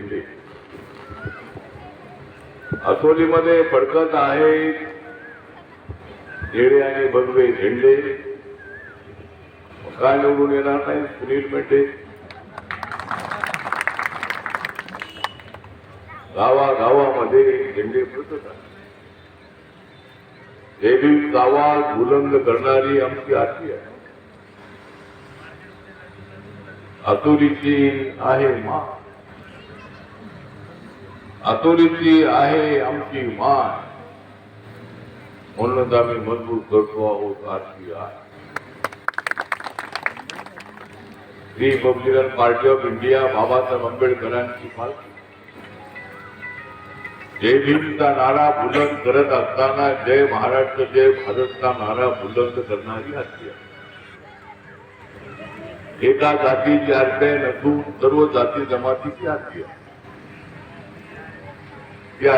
झेंडे असोलीमध्ये फडकत आहेत निळे आणि भगवे झेंडे काय निवडून येणार नाही सुनील मेंढे. गावागावामध्ये झेंडे फडकत आहेत देवी आवाज बुलंद करणारी आमची आरती आहे. अतुरीची आहे मा. अतुलीची आहे आमची मान. म्हणूनच आम्ही मजबूत करतो आहोत आरती आहे Republican Party of India Babasaheb आंबेडकरांची पार्टी जय भीमचा नारा बुलंद करत असताना जय महाराष्ट्र जय भारतचा नारा बुलंद करणारी आरती आहे. एका जातीची आरती नसून सर्व जाती जमातीची आरती आहे.